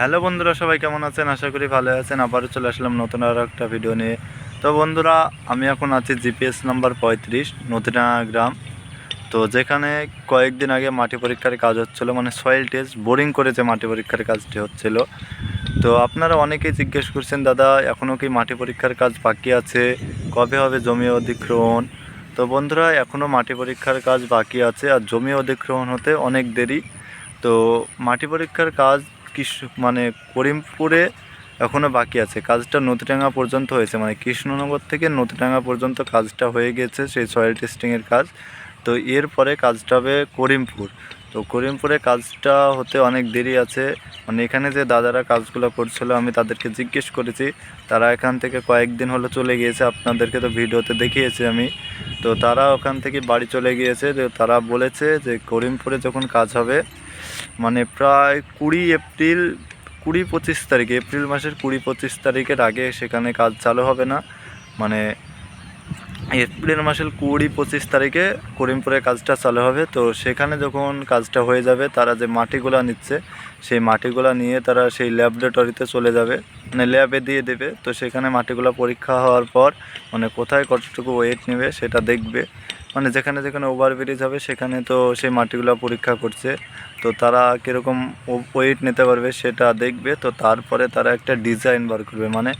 Hello বন্ধুরা, সবাই কেমন আছেন? আশা করি ভালো আছেন। আবারও চলে আসলাম নতুন আরও একটা ভিডিও নিয়ে। তো বন্ধুরা, আমি এখন আছি জিপিএস নাম্বার পঁয়ত্রিশ, নদীডাঙ্গা গ্রাম। তো যেখানে কয়েকদিন আগে মাটি পরীক্ষার কাজ হচ্ছিল মানে সয়েল টেস্ট বোরিং করে যে মাটি পরীক্ষার কাজটি হচ্ছিল। তো আপনারা অনেকেই জিজ্ঞেস করছেন, দাদা এখনও কি মাটি পরীক্ষার কাজ বাকি আছে? কবে হবে জমি অধিগ্রহণ? তো বন্ধুরা এখনও মাটি পরীক্ষার কাজ বাকি আছে, আর জমি অধিগ্রহণ হতে অনেক দেরি। তো মাটি পরীক্ষার কাজ কৃষ্ণ মানে করিমপুরে এখনও বাকি আছে। কাজটা নদীডাঙ্গা পর্যন্ত হয়েছে। মানে কৃষ্ণনগর থেকে নদীডাঙ্গা পর্যন্ত কাজটা হয়ে গেছে সেই সয়েল টেস্টিংয়ের কাজ। তো এরপরে কাজটা হবে করিমপুর। তো করিমপুরে কাজটা হতে অনেক দেরি আছে। মানে এখানে যে দাদারা কাজগুলো করছিল, আমি তাদেরকে জিজ্ঞেস করেছি। তারা এখান থেকে কয়েকদিন হলো চলে গিয়েছে। আপনাদেরকে তো ভিডিওতে দেখিয়েছি আমি। তো তারা ওখান থেকে বাড়ি চলে গিয়েছে, তো তারা বলেছে যে করিমপুরে যখন কাজ হবে মানে প্রায় কুড়ি এপ্রিল, কুড়ি পঁচিশ তারিখে, এপ্রিল মাসের কুড়ি পঁচিশ তারিখের আগে সেখানে কাজ চালু হবে না। মানে এপ্রিল মাসের কুড়ি পঁচিশ তারিখে করিমপুরে কাজটা চালু হবে। তো সেখানে যখন কাজটা হয়ে যাবে, তারা যে মাটিগুলো নিচ্ছে, সেই মাটিগুলো নিয়ে তারা সেই ল্যাবরেটরিতে চলে যাবে। মানে ল্যাবে দিয়ে দেবে। তো সেখানে মাটিগুলো পরীক্ষা হওয়ার পর মানে কোথায় কতটুকু ওয়েট নেবে সেটা দেখবে। মানে যেখানে যেখানে ওভারব্রিজ হবে, সেখানে তো সেই মাটিগুলো পরীক্ষা করছে। তো তারা কীরকম ওয়েট নিতে পারবে সেটা দেখবে। তো তারপরে তারা একটা ডিজাইন বার করবে। মানে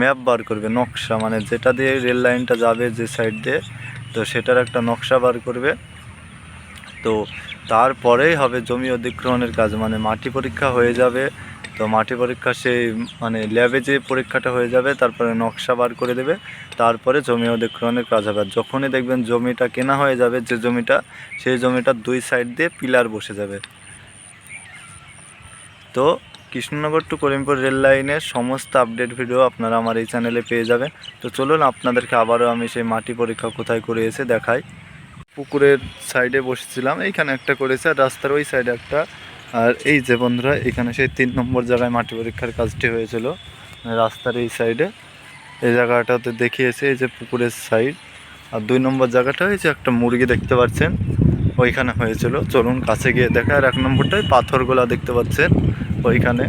ম্যাপ বার করবে, নকশা মানে যেটা দিয়ে রেল লাইনটা যাবে যে সাইড দিয়ে, তো সেটার একটা নকশা বার করবে। তো তারপরেই হবে জমি অধিগ্রহণের কাজ মানে মাটি পরীক্ষা হয়ে যাবে। তো মাটি পরীক্ষা সেই মানে ল্যাবে যে পরীক্ষাটা হয়ে যাবে, তারপরে নকশা বার করে দেবে। তারপরে জমি অধিগ্রহণের কাজ হবে। যখনই দেখবেন জমিটা কেনা হয়ে যাবে, যে জমিটা, সেই জমিটার দুই সাইড দিয়ে পিলার বসে যাবে। তো কৃষ্ণনগর টু করিমপুর রেল লাইনের সমস্ত আপডেট ভিডিও আপনারা আমার এই চ্যানেলে পেয়ে যাবেন। তো চলুন আপনাদেরকে আবারও আমি সেই মাটি পরীক্ষা কোথায় করে এসে দেখাই। পুকুরের সাইডে বসেছিলাম, এইখানে একটা করেছে আর রাস্তার ওই সাইডে একটা। আর এই যে বন্ধুরা, এখানে সেই তিন নম্বর জায়গায় মাটি পরীক্ষার কাজটি হয়েছিল। মানে রাস্তার এই সাইডে এই জায়গাটাতে দেখিয়েছে এই যে পুকুরের সাইড আর দুই নম্বর জায়গাটা হয়েছে একটা মুরগি দেখতে পাচ্ছেন, ওইখানে হয়েছিল। চলুন কাছে গিয়ে দেখা আর এক নম্বরটায় পাথরগুলা দেখতে পাচ্ছেন। ওইখানে।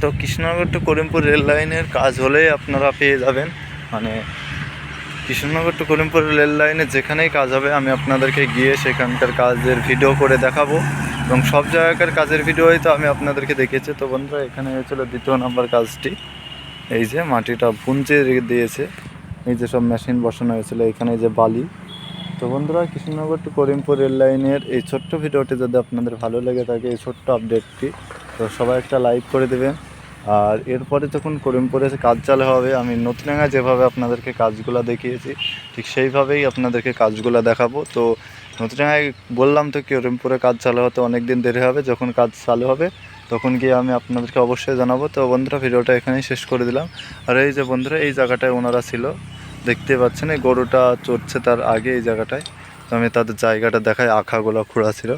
তো কৃষ্ণনগর টু করিমপুর রেল লাইনের কাজ হলেই আপনারা পেয়ে যাবেন। মানে কৃষ্ণনগর টু করিমপুর রেল লাইনে যেখানেই কাজ হবে, আমি আপনাদেরকে গিয়ে সেখানকার কাজের ভিডিও করে দেখাবো। এবং সব জায়গাকার কাজের ভিডিওই তো আমি আপনাদেরকে দেখিয়েছি তো বন্ধুরা, এখানে হয়েছিল দ্বিতীয় নাম্বার কাজটি। এই যে মাটিটা পুঞ্চে দিয়েছে। এই যে সব মেশিন বসানো হয়েছিল, এখানে যে বালি। তো বন্ধুরা, কৃষ্ণনগর টু করিমপুর রেল লাইনের এই ছোট্ট ভিডিওটি যদি আপনাদের ভালো লেগে থাকে, এই ছোট্ট আপডেটটি তো সবাই একটা লাইক করে দেবেন। আর এরপরে যখন করিমপুরে কাজ চালু হবে, আমি নতুনডাঙ্গায় যেভাবে আপনাদেরকে কাজগুলো দেখিয়েছি, ঠিক সেইভাবেই আপনাদেরকে কাজগুলো দেখাবো। তো নতুনডাঙ্গায় বললাম তো করিমপুরে কাজ চালু হতে অনেক দিন দেরি হবে, যখন কাজ চালু হবে, তখন গিয়ে আমি আপনাদেরকে অবশ্যই জানাব। তো বন্ধুরা, ভিডিওটা এখানেই শেষ করে দিলাম। আর এই যে বন্ধুরা, এই জায়গাটায় ওনারা ছিল দেখতে পাচ্ছেন, এই গরুটা চড়ছে তার আগে এই জায়গাটায়। তো আমি তাদের জায়গাটা দেখাই, আখাগুলো খোঁড়া ছিল।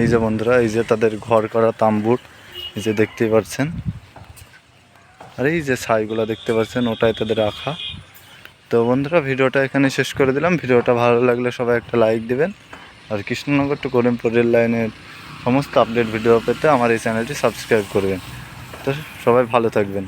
এই যে বন্ধুরা, এই যে তাদের ঘর করা তাম্বুর, এই যে দেখতেই পাচ্ছেন। আর এই যে ছাইগুলো দেখতে পাচ্ছেন, ওটাই তাদের আখা। তো বন্ধুরা, ভিডিওটা এখানে শেষ করে দিলাম। ভিডিওটা ভালো লাগলে সবাই একটা লাইক দেবেন। আর কৃষ্ণনগর টু করিমপুর রেল লাইনের সমস্ত আপডেট ভিডিও পেতে আমার এই চ্যানেলটি সাবস্ক্রাইব করবেন। তো সবাই ভালো থাকবেন।